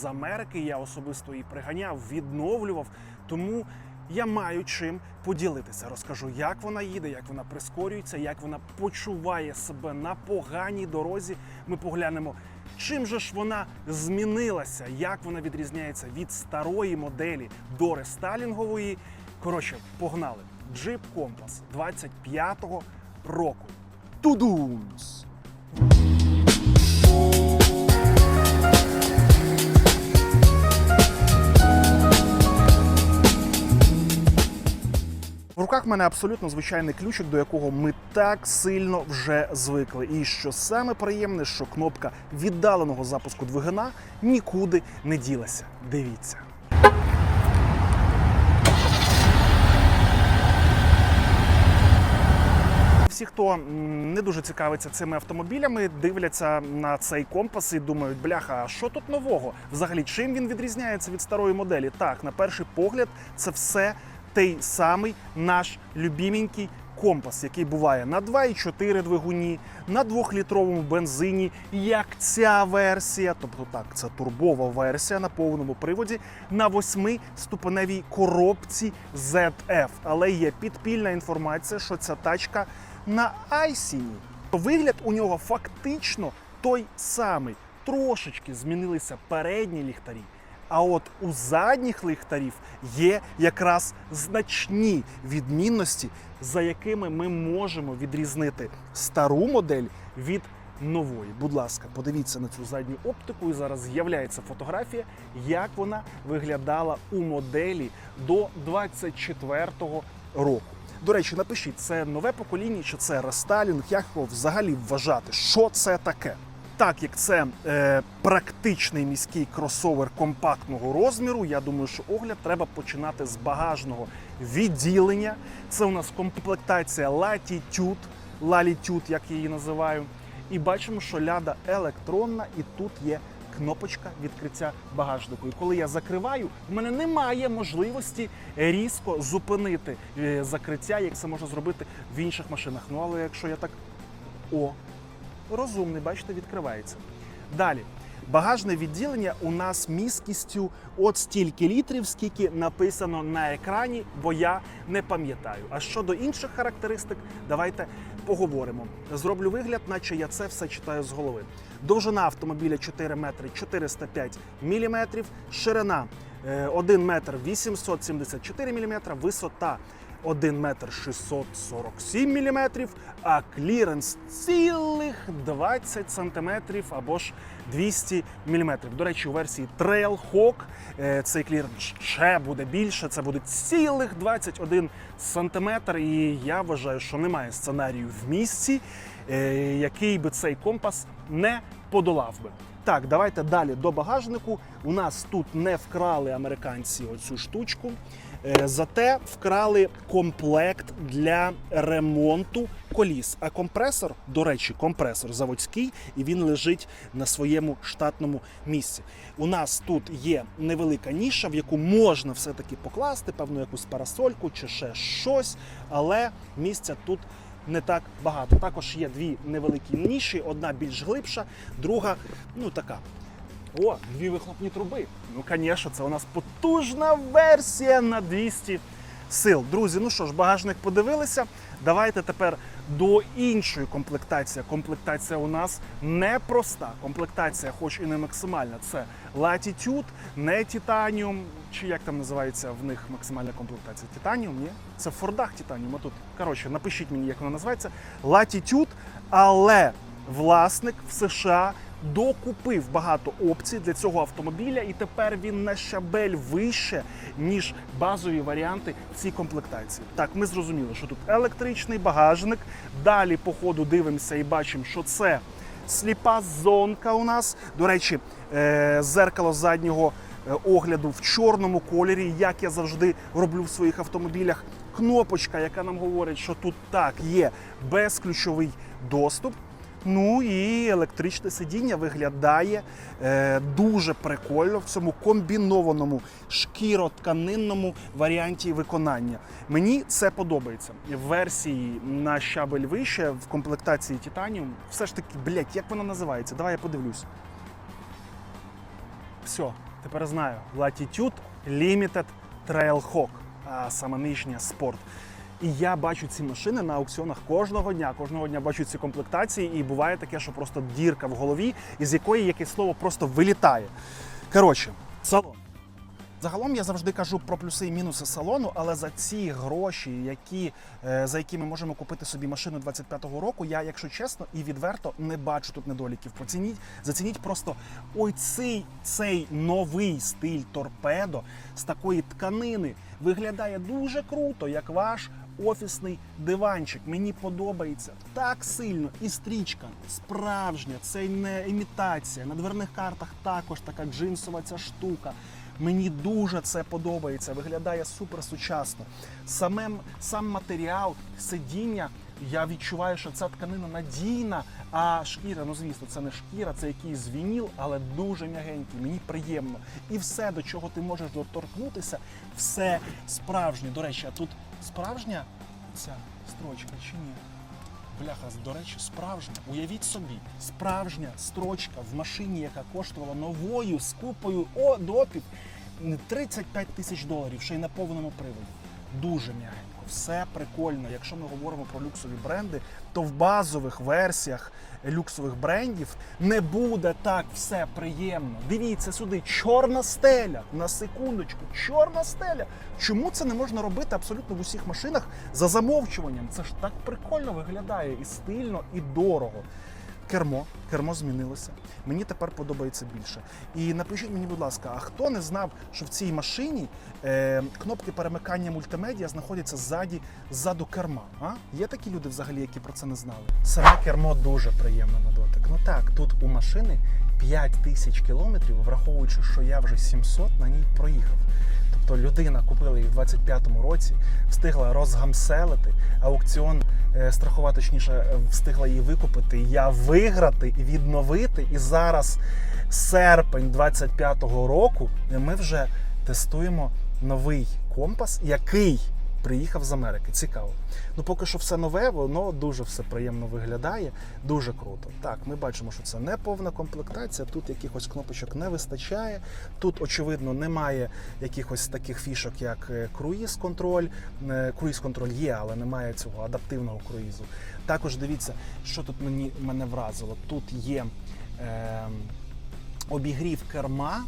з Америки. Я особисто її приганяв, відновлював. Тому я маю чим поділитися. Розкажу, як вона їде, як вона прискорюється, як вона почуває себе на поганій дорозі. Ми поглянемо, чим же ж вона змінилася, як вона відрізняється від старої моделі до рестайлінгової. Коротше, погнали. Jeep Compass 25-го року. Тудумс! Руках в мене абсолютно звичайний ключик, до якого ми так сильно вже звикли. І що саме приємне, що кнопка віддаленого запуску двигуна нікуди не ділася. Дивіться. Всі, хто не дуже цікавиться цими автомобілями, дивляться на цей компас і думають, бляха, а що тут нового? Взагалі, чим він відрізняється від старої моделі? Так, на перший погляд, це все той самий наш любіменький компас, який буває на 2,4 двигуні, на 2-літровому бензині, як ця версія, тобто так, це турбова версія на повному приводі, на 8-ступеневій коробці ZF. Але є підпільна інформація, що ця тачка на Айсіні. Вигляд у нього фактично той самий. Трошечки змінилися передні ліхтарі. А от у задніх ліхтарів є якраз значні відмінності, за якими ми можемо відрізнити стару модель від нової. Будь ласка, подивіться на цю задню оптику, і зараз з'являється фотографія, як вона виглядала у моделі до 24-го року. До речі, напишіть, це нове покоління чи це рестайлінг, як його взагалі вважати, що це таке? Так як це е, практичний міський кросовер компактного розміру, я думаю, що огляд треба починати з багажного відділення. Це у нас комплектація Latitude, Lalitude, як я її називаю. І бачимо, що ляда електронна, і тут є кнопочка відкриття багажнику. І коли я закриваю, в мене немає можливості різко зупинити е, закриття, як це можна зробити в інших машинах. Ну але якщо я так о, розумний, бачите, відкривається. Далі. Багажне відділення у нас міськістю от стільки літрів, скільки написано на екрані, бо я не пам'ятаю. А щодо інших характеристик, давайте поговоримо. Зроблю вигляд, наче я це все читаю з голови. Довжина автомобіля 4 метри 405 міліметрів, ширина е, 1 метр 874 міліметра, висота 1 метр 647 міліметрів, а кліренс цілих 20 сантиметрів або ж 200 міліметрів. До речі, у версії Trailhawk е, цей кліренс ще буде більше, це буде цілих 21 сантиметр. І я вважаю, що немає сценарію в місці, е, який би цей компас не подолав би. Так, давайте далі до багажнику. У нас тут не вкрали американці оцю штучку. Е, Зате вкрали комплект для ремонту коліс. А компресор, до речі, компресор заводський, і він лежить на своєму штатному місці. У нас тут є невелика ніша, в яку можна все-таки покласти певну якусь парасольку чи ще щось, але місця тут. Не так багато. Також є дві невеликі ніші, одна більш глибша, друга ну така о, дві вихлопні труби. Ну, звісно, це у нас потужна версія на 200 сил. Друзі, ну що ж, багажник подивилися. Давайте тепер до іншої комплектації. Комплектація у нас непроста. Комплектація, хоч і не максимальна. Це Latitude, не Titanium, чи як там називається в них максимальна комплектація? Titanium, ні? Це в Фордах Titanium. А тут, коротше, напишіть мені, як вона називається. Latitude, але власник в США докупив багато опцій для цього автомобіля, і тепер він на щабель вище, ніж базові варіанти цій комплектації. Так, ми зрозуміли, що тут електричний багажник. Далі, по ходу, дивимося і бачимо, що це сліпа зонка у нас. До речі, е, зеркало заднього е, огляду в чорному кольорі, як я завжди роблю в своїх автомобілях. Кнопочка, яка нам говорить, що тут так є безключовий доступ. Ну і електричне сидіння виглядає е, дуже прикольно в цьому комбінованому шкіротканинному варіанті виконання. Мені це подобається. В версії на щабель вище в комплектації Titanium все ж таки, блять, як вона називається? Давай я подивлюсь. Все, тепер знаю. Latitude Limited Trailhawk, а саме нижня спорт. І я бачу ці машини на аукціонах кожного дня. Кожного дня бачу ці комплектації, і буває таке, що просто дірка в голові, із якої якесь слово просто вилітає. Коротше, салон. Загалом я завжди кажу про плюси і мінуси салону, але за ці гроші, які, е, за які ми можемо купити собі машину 25-го року, я, якщо чесно і відверто, не бачу тут недоліків. Поцініть, зацініть просто ой цей, цей новий стиль торпедо з такої тканини виглядає дуже круто, як ваш офісний диванчик. Мені подобається так сильно. І стрічка справжня, це не імітація. На дверних картах також така джинсова ця штука. Мені дуже це подобається, виглядає супер сучасно. Самим, сам матеріал, сидіння, я відчуваю, що ця тканина надійна, а шкіра, ну звісно, це не шкіра, це якийсь вініл, але дуже м'ягенький, мені приємно. І все, до чого ти можеш доторкнутися, все справжнє. До речі, а тут справжня ця строчка чи ні? Бляха, до речі, справжня. Уявіть собі, справжня строчка в машині, яка коштувала новою з купою о, допів 35 тисяч доларів, ще й на повному приводі. Дуже м'ягенько, все прикольно. Якщо ми говоримо про люксові бренди, то в базових версіях люксових брендів не буде так все приємно. Дивіться сюди, чорна стеля. На секундочку, чорна стеля. Чому це не можна робити абсолютно в усіх машинах за замовчуванням? Це ж так прикольно виглядає і стильно, і дорого. Кермо, кермо змінилося. Мені тепер подобається більше. І напишіть мені, будь ласка, а хто не знав, що в цій машині е, кнопки перемикання мультимедіа знаходяться ззаді, ззаду керма? А? Є такі люди взагалі, які про це не знали. Саме кермо дуже приємно на дотик. Ну так, тут у машини 5 тисяч кілометрів, враховуючи, що я вже 700 на ній проїхав. Тобто людина купила її в 25-му році, встигла розгамселити, аукціон е, страхова, точніше, встигла її викупити, я виграти і відновити. І зараз серпень 25-го року ми вже тестуємо новий компас, який приїхав з Америки. Цікаво. Ну, поки що все нове, воно дуже все приємно виглядає, дуже круто. Так, ми бачимо, що це не повна комплектація. Тут якихось кнопочок не вистачає. Тут, очевидно, немає якихось таких фішок, як е, круїз-контроль. Е, Круїз-контроль є, але немає цього адаптивного круїзу. Також дивіться, що тут мені мене вразило. Тут є е, обігрів керма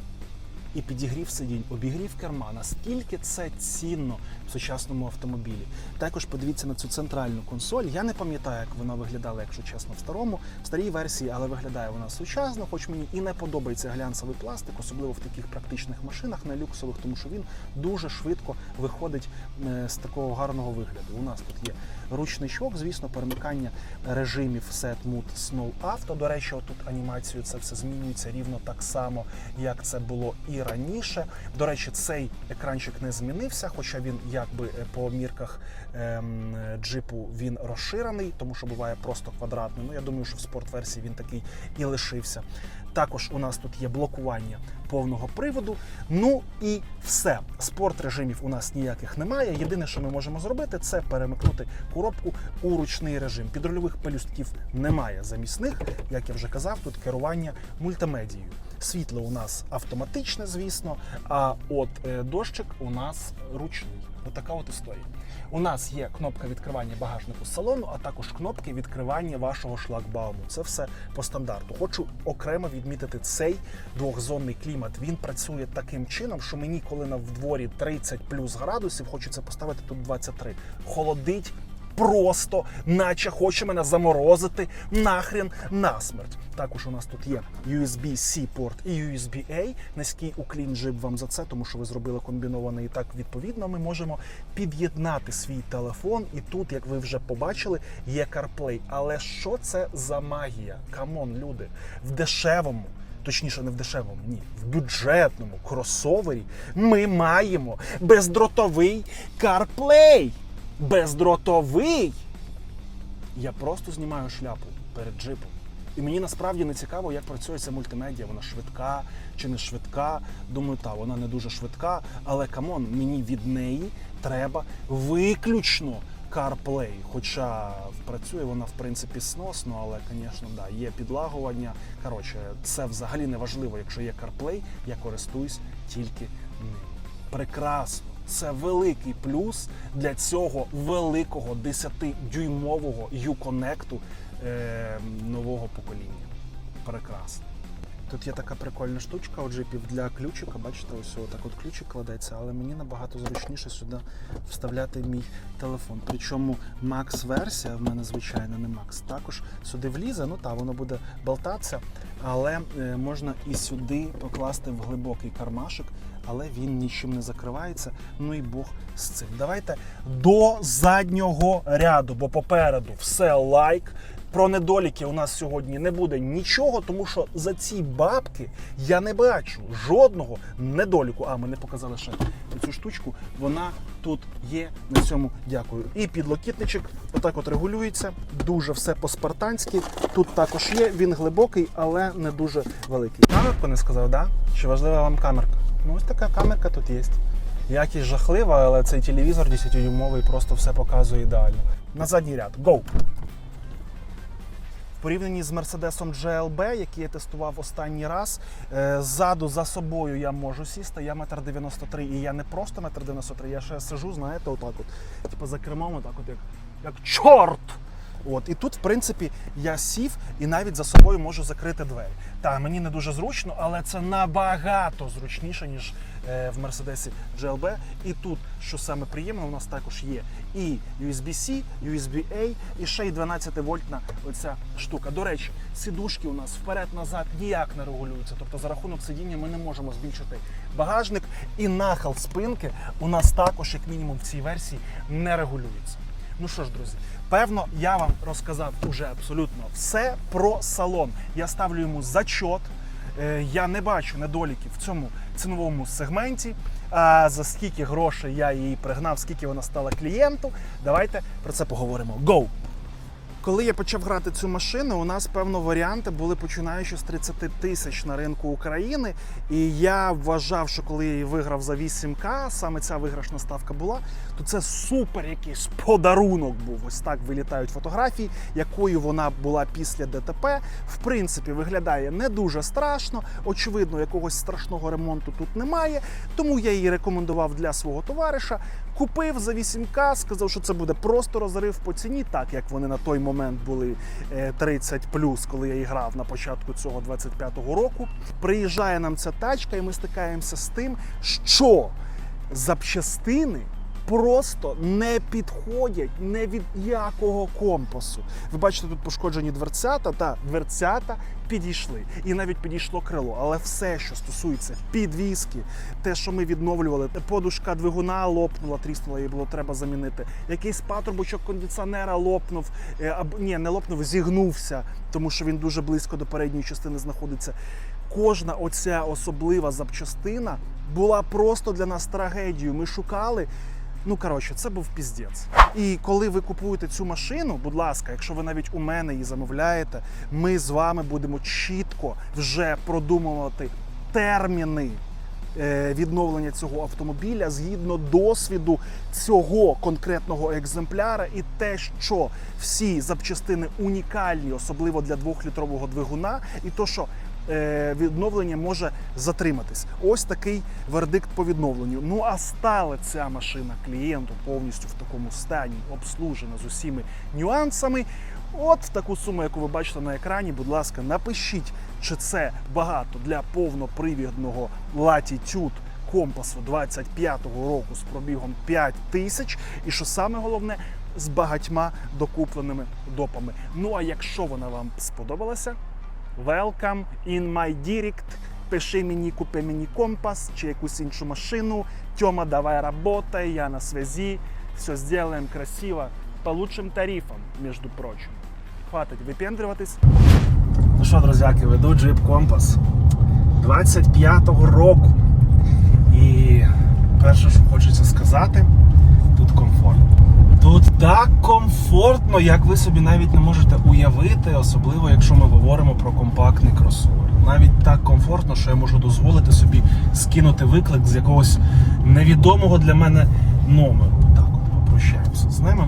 і підігрів сидінь, обігрів керма. Наскільки це цінно в сучасному автомобілі? Також подивіться на цю центральну консоль. Я не пам'ятаю, як вона виглядала, якщо чесно, в старому, в старій версії, але виглядає вона сучасно, хоч мені і не подобається глянцевий пластик, особливо в таких практичних машинах, не люксових, тому що він дуже швидко виходить е, з такого гарного вигляду. У нас тут є ручний чок, звісно, перемикання режимів Set Mood Snow Auto. До речі, отут анімацією це все змінюється рівно так само, як це було і раніше. До речі, цей екранчик не змінився, хоча він якби е, по мірках ем, джипу він розширений, тому що буває просто квадратний. Ну я думаю, що в спорт-версії він такий і лишився. Також у нас тут є блокування повного приводу. Ну і все. Спорт режимів у нас ніяких немає. Єдине, що ми можемо зробити, це перемикнути коробку у ручний режим. Підрульових пелюстків немає замісних, як я вже казав, тут керування мультимедією. Світло у нас автоматичне, звісно, а от е, дощик у нас ручний. Отака от історія. У нас є кнопка відкривання багажнику салону, а також кнопки відкривання вашого шлагбауму. Це все по стандарту. Хочу окремо відмітити цей двохзонний клімат. Він працює таким чином, що мені, коли на в дворі 30 плюс градусів, хочеться поставити тут 23. Холодить просто, наче хоче мене заморозити нахрен насмерть. Також у нас тут є USB-C порт і USB-A. Низький уклін джип вам за це, тому що ви зробили комбінований. І так відповідно ми можемо під'єднати свій телефон. І тут, як ви вже побачили, є CarPlay. Але що це за магія? Камон, люди, в дешевому. Точніше, не в дешевому, ні, в бюджетному кросовері ми маємо бездротовий CarPlay. Бездротовий. Я просто знімаю шляпу перед джипом. І мені насправді не цікаво, як працює ця мультимедіа. Вона швидка чи не швидка. Думаю, та вона не дуже швидка, але камон, мені від неї треба виключно CarPlay. Хоча працює вона в принципі сносно, але, звісно, да, є підлагування. Коротше, це взагалі не важливо. Якщо є CarPlay, я користуюсь тільки ним. Прекрасно. Це великий плюс для цього великого 10-дюймового U-Connect е, нового покоління. Прекрасно. Тут є така прикольна штучка у джипів для ключика. Бачите, ось так от ключик кладеться, але мені набагато зручніше сюди вставляти мій телефон. Причому Max-версія, в мене звичайно не Max, також сюди влізе. Ну так, воно буде болтатися, але е, можна і сюди покласти в глибокий кармашик, але він нічим не закривається. Ну і Бог з цим. Давайте до заднього ряду, бо попереду все лайк. Про недоліки у нас сьогодні не буде нічого, тому що за ці бабки я не бачу жодного недоліку. А, ми не показали ще цю штучку. Вона тут є. На цьому дякую. І підлокітничок отак от регулюється. Дуже все по-спартанськи. Тут також є. Він глибокий, але не дуже великий. Камерку не сказав, да? Чи важлива вам камерка? Ну ось така камерка тут є. Якість жахлива, але цей телевізор 10-дюймовий просто все показує ідеально. На задній ряд. Go! Порівнянні з Мерседесом GLB, який я тестував останній раз, е, ззаду за собою я можу сісти. Я метр 93, і я не просто метр 93, я ще сижу, знаєте, отак от. Типу за кермом, отак от як, як чорт. От і тут, в принципі, я сів і навіть за собою можу закрити двері. Та мені не дуже зручно, але це набагато зручніше, ніж е, в Мерседесі GLB. І тут, що саме приємно, у нас також є і USB-C, USB-A, і ще й 12 вольтна оця штука. До речі, сідушки у нас вперед-назад ніяк не регулюються. Тобто за рахунок сидіння ми не можемо збільшити багажник. І нахил спинки у нас також, як мінімум, в цій версії не регулюється. Ну що ж, друзі, певно, я вам розказав уже абсолютно все про салон. Я ставлю йому зачот. Е, Я не бачу недоліків в цьому ціновому сегменті. А за скільки грошей я її пригнав, скільки вона стала клієнту, давайте про це поговоримо. Go! Коли я почав грати цю машину, у нас певно варіанти були починаючи з 30 тисяч на ринку України. І я вважав, що коли я її виграв за 8К, саме ця виграшна ставка була, то це супер якийсь подарунок був. Ось так вилітають фотографії, якою вона була після ДТП. В принципі, виглядає не дуже страшно. Очевидно, якогось страшного ремонту тут немає. Тому я її рекомендував для свого товариша. Купив за 8К, сказав, що це буде просто розрив по ціні, так як вони на той момент були е, 30 коли я і грав на початку цього 25-го року. Приїжджає нам ця тачка, і ми стикаємося з тим, що запчастини просто не підходять не від якого компасу. Ви бачите, тут пошкоджені дверцята та дверцята підійшли. І навіть підійшло крило. Але все, що стосується підвіски, те, що ми відновлювали, подушка двигуна лопнула, тріснула, її було треба замінити. Якийсь патрубочок кондиціонера лопнув, е, або ні, не лопнув, зігнувся, тому що він дуже близько до передньої частини знаходиться. Кожна оця особлива запчастина була просто для нас трагедією. Ми шукали. Ну, коротше, це був піздець. І коли ви купуєте цю машину, будь ласка, якщо ви навіть у мене її замовляєте, ми з вами будемо чітко вже продумувати терміни е, відновлення цього автомобіля згідно досвіду цього конкретного екземпляра, і те, що всі запчастини унікальні, особливо для двохлітрового двигуна, і то, що відновлення може затриматись. Ось такий вердикт по відновленню. Ну а стала ця машина клієнту повністю в такому стані, обслужена з усіми нюансами. От в таку суму, яку ви бачите на екрані, будь ласка, напишіть, чи це багато для повнопривідного Latitude компасу 25-го року з пробігом 5 тисяч. І що саме головне, з багатьма докупленими допами. Ну а якщо вона вам сподобалася, Welcome in my direct. Пиши мені, купи мені компас чи якусь іншу машину. Тьома, давай работай, я на связи. Все сделаем красиво, по лучшим между прочим. Хватить випендрюватись. Ну що, друзяки, веду джип компас 25-го року. І перше, що хочеться сказати. Тут так комфортно, як ви собі навіть не можете уявити, особливо якщо ми говоримо про компактний кросовер. Навіть так комфортно, що я можу дозволити собі скинути виклик з якогось невідомого для мене номеру. Так, от попрощаємося з ними.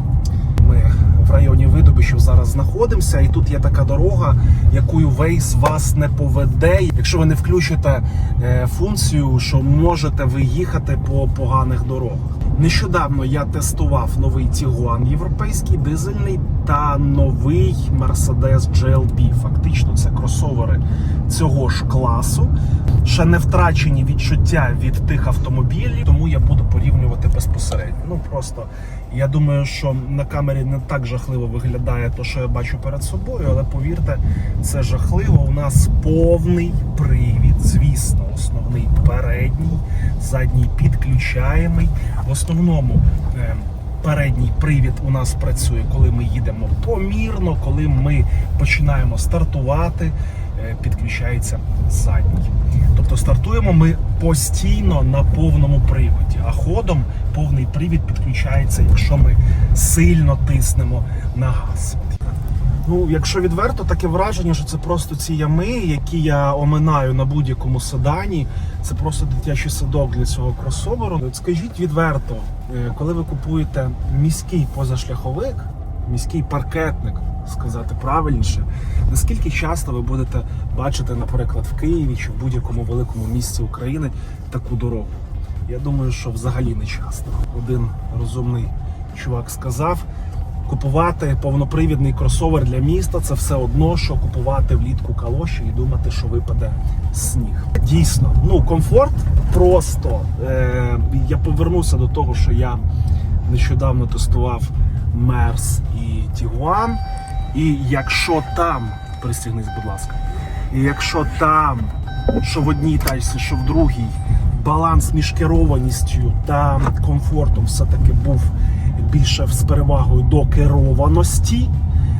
Ми в районі видобичів зараз знаходимося, і тут є така дорога, якою Waze вас не поведе. Якщо ви не включите е, функцію, що можете ви їхати по поганих дорогах. Нещодавно я тестував новий Тігуан європейський дизельний та новий Mercedes GLB. Фактично, це кросовери цього ж класу. Ще не втрачені відчуття від тих автомобілів, тому я буду порівнювати безпосередньо. Ну просто я думаю, що на камері не так жахливо виглядає те, що я бачу перед собою, але повірте, це жахливо. У нас повний привід, звісно, основний передній, задній підключаємий. В основному. е, Передній привід у нас працює, коли ми їдемо помірно, коли ми починаємо стартувати, е, підключається задній. Тобто стартуємо ми постійно на повному приводі, а ходом повний привід підключається, якщо ми сильно тиснемо на газ. Ну, якщо відверто, таке враження, що це просто ці ями, які я оминаю на будь-якому седані. Це просто дитячий садок для цього кросоверу. Скажіть відверто, е, коли ви купуєте міський позашляховик, міський паркетник, сказати правильніше, наскільки часто ви будете бачити, наприклад, в Києві чи в будь-якому великому місці України таку дорогу? Я думаю, що взагалі не часто. Один розумний чувак сказав. Купувати повнопривідний кросовер для міста це все одно, що купувати влітку калоші і думати, що випаде сніг. Дійсно, ну комфорт просто. Е, я повернуся до того, що я нещодавно тестував Мерс і Тігуан. І якщо там, пристігнись, будь ласка, і якщо там, що в одній тачці, що в другій, баланс між керованістю та комфортом все-таки був більше з перевагою до керованості.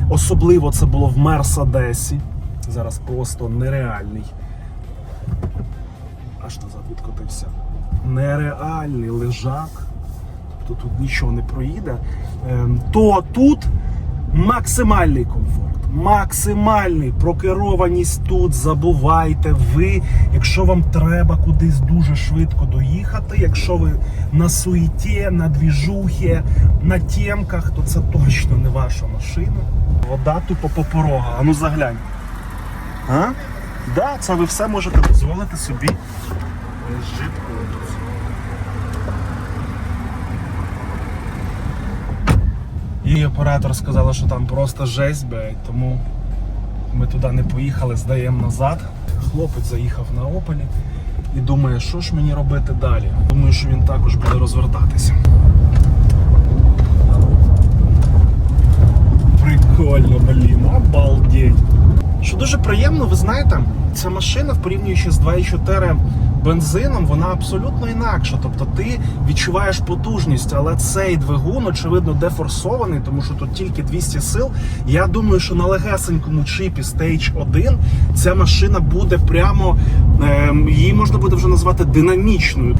Особливо це було в Мерседесі. Зараз просто нереальний. Аж назад відкотився. Нереальний лежак. Тобто тут нічого не проїде. Ем, То тут максимальний комфорт. Максимальний прокерованість тут забувайте. Ви, якщо вам треба кудись дуже швидко доїхати, якщо ви на суєті, на двіжухі, на тємках, то це точно не ваша машина. Вода тупо по порога. А ну заглянь. А? Да, це ви все можете дозволити собі з житкою. Оператор сказала, що там просто жесть, блядь, тому ми туди не поїхали, здаємо назад. Хлопець заїхав на Опелі і думає, що ж мені робити далі. Думаю, що він також буде розвертатися. Прикольно, блін, обалдеть. Що дуже приємно, ви знаєте, ця машина, порівнюючи з 2.4 бензином, вона абсолютно інакша. Тобто ти відчуваєш потужність, але цей двигун, очевидно, дефорсований, тому що тут тільки 200 сил. Я думаю, що на легесенькому чипі Stage 1 ця машина буде прямо, е, її можна буде вже назвати динамічною.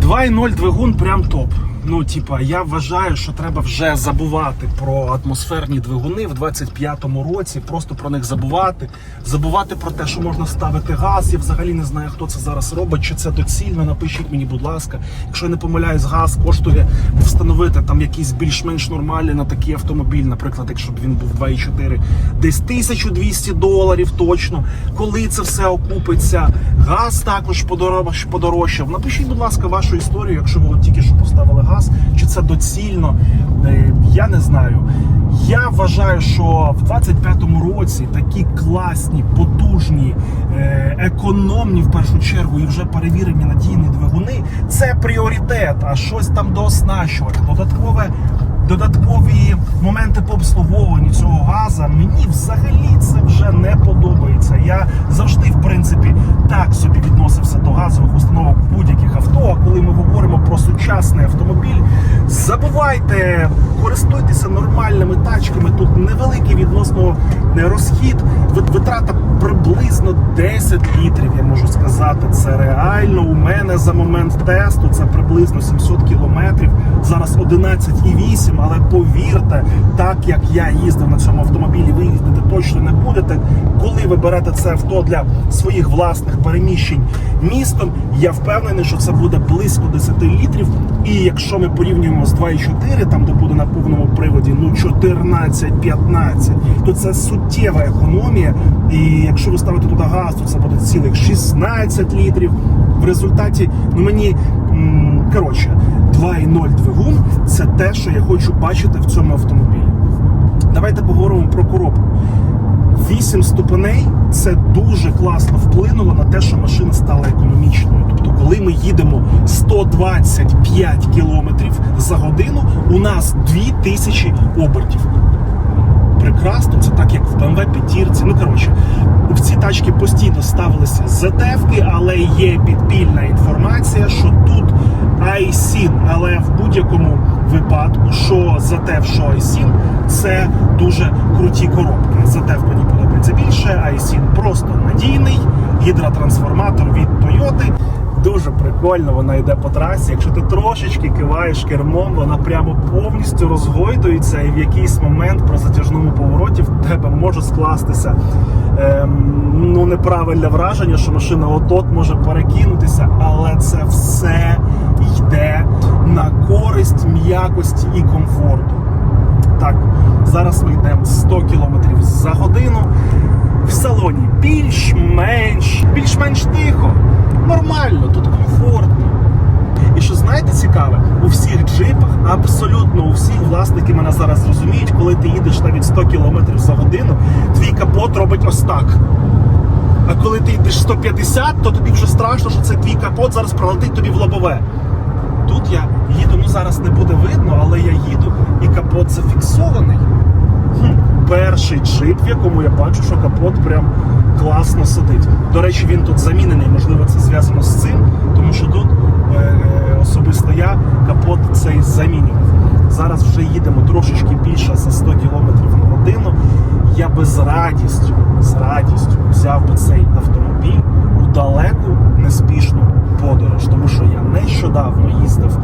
2.0 двигун прям топ. Ну, типа, я вважаю, що треба вже забувати про атмосферні двигуни в 25-му році, просто про них забувати, забувати про те, що можна ставити газ. Я взагалі не знаю, хто це зараз робить, чи це доцільно. Напишіть мені, будь ласка. Якщо я не помиляюсь, газ коштує встановити там якийсь більш-менш нормальний на такий автомобіль, наприклад, якщо б він був 2,4, десь 1200 доларів точно. Коли це все окупиться, газ також подорож- подорожчав. Напишіть, будь ласка, вашу історію, якщо ви от тільки що поставили газ, чи це доцільно. Е, Я не знаю. Я вважаю, що в 25-му році такі класні, потужні, е, економні в першу чергу і вже перевірені надійні двигуни це пріоритет, а щось там дооснащувати, додаткове. Додаткові моменти по обслуговуванню цього газа мені взагалі це вже не подобається. Я завжди, в принципі, так собі відносився до газових установок будь-яких авто. А коли ми говоримо про сучасний автомобіль, забувайте, користуйтеся нормальними тачками. Тут невеликий відносно е, розхід, витрата приблизно 10 літрів. Сказати, це реально. У мене за момент тесту це приблизно 700 кілометрів. Зараз 11,8, але повірте, так як я їздив на цьому автомобілі, ви їздити точно не будете. Коли ви берете це авто для своїх власних переміщень містом, я впевнений, що це буде близько 10 літрів. І якщо ми порівнюємо з 2,4, там де буде на повному приводі ну 14-15, то це суттєва економія. І якщо ви ставите туди газ, то це буде цілих 16 літрів. В результаті ну мені коротше 2.0 двигун це те, що я хочу бачити в цьому автомобілі. Давайте поговоримо про коробку. 8 ступеней це дуже класно вплинуло на те, що машина стала економічною. Тобто, коли ми їдемо 125 кілометрів за годину, у нас 2000 обертів. Прекрасно, це так як в BMW п'ятірці. Ну коротше, в ці тачки постійно ставилися ZF-ки, але є підпільна інформація, що тут iSIN, але в будь-якому випадку, що ZF, що iSIN, це дуже круті коробки. ZF мені подобається більше, iSIN просто надійний, гідротрансформатор від Toyota. Дуже прикольно вона йде по трасі. Якщо ти трошечки киваєш кермом, вона прямо повністю розгойдується, і в якийсь момент при затяжному повороті в тебе може скластися ем, ну, неправильне враження, що машина от-от може перекинутися, але це все йде на користь м'якості і комфорту. Так, зараз ми йдемо 100 км за годину. В салоні більш-менш, більш-менш тихо, нормально, тут комфортно. І що знаєте цікаве, у всіх джипах, абсолютно у всіх власники мене зараз розуміють, коли ти їдеш навіть 100 км за годину, твій капот робить ось так. А коли ти йдеш 150, то тобі вже страшно, що це твій капот зараз пролетить тобі в лобове. Тут я їду, ну зараз не буде видно, але я їду і капот зафіксований. Перший джип, в якому я бачу, що капот прям класно сидить. До речі, він тут замінений, можливо, це зв'язано з цим, тому що тут е, особисто я капот цей замінював. Зараз вже їдемо трошечки більше за 100 км на годину. Я би з радістю, з радістю взяв би цей автомобіль у далеку неспішну подорож, тому що я нещодавно їздив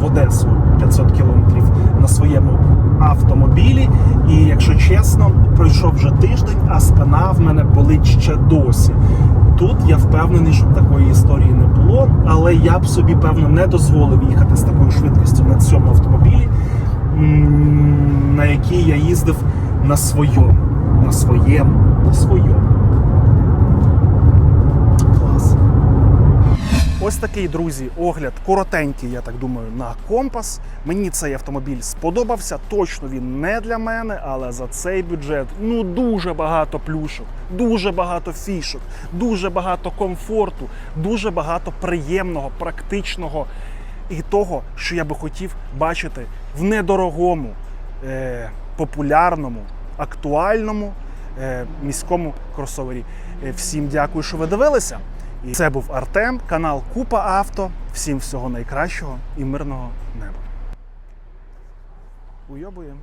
в Одесу 500 кілометрів на своєму автомобілі. І якщо чесно, пройшов вже тиждень, а спина в мене болить ще досі. Тут я впевнений, що такої історії не було, але я б собі певно не дозволив їхати з такою швидкістю на цьому автомобілі, на якій я їздив на своєму, на своєму, на своєму. Ось такий, друзі, огляд коротенький, я так думаю, на компас. Мені цей автомобіль сподобався. Точно він не для мене, але за цей бюджет ну дуже багато плюшок, дуже багато фішок, дуже багато комфорту, дуже багато приємного, практичного і того, що я би хотів бачити в недорогому, е, популярному, актуальному е, міському кросовері. Е, Всім дякую, що ви дивилися. Це був Артем, канал Купа Авто. Всім всього найкращого і мирного неба. Уйобуємо.